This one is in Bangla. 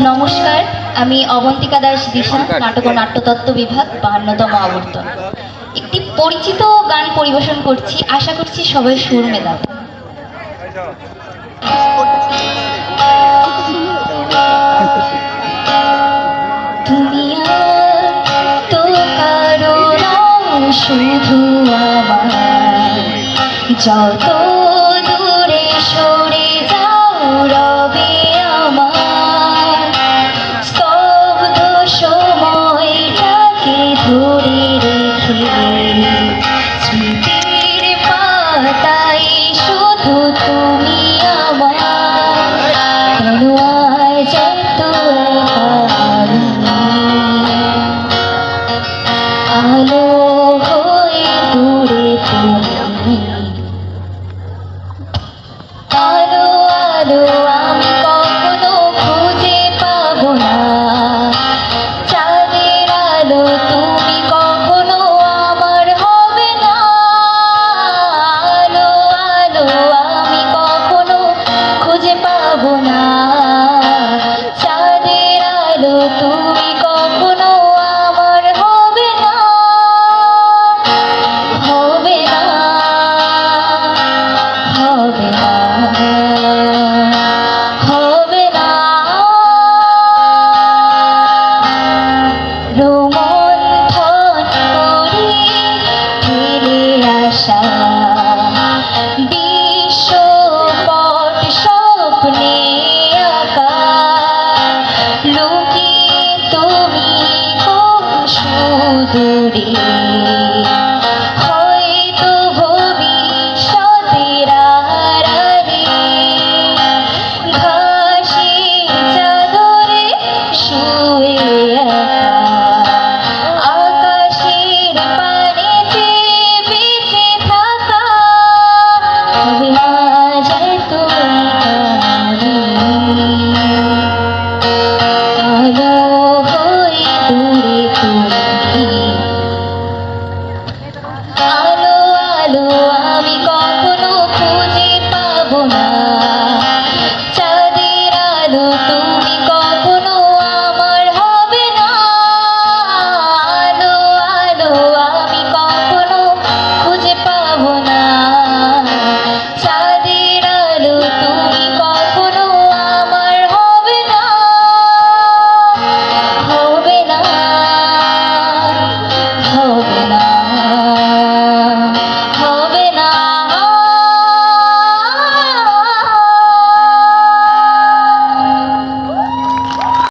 নমস্কার আমি অবন্তিকা দাস দিশা নাটক ও নাট্যতত্ত্ব বিভাগ বাহান্নতম আবর্তন। একটি পরিচিত গান পরিবেশন করছি আশা করছি সবাই সুর মেলাবে তুমি তো কারও শুধু আমার। যত আলো হয়ে দূরে তুমি আলো আলো, আমি কখনো খুঁজে পাবো না। চাঁদের আলো তুমি কখনো আমার হবে না। আলো আলো, আমি কখনো খুঁজে পাবো না। கொண்டே আলো আলো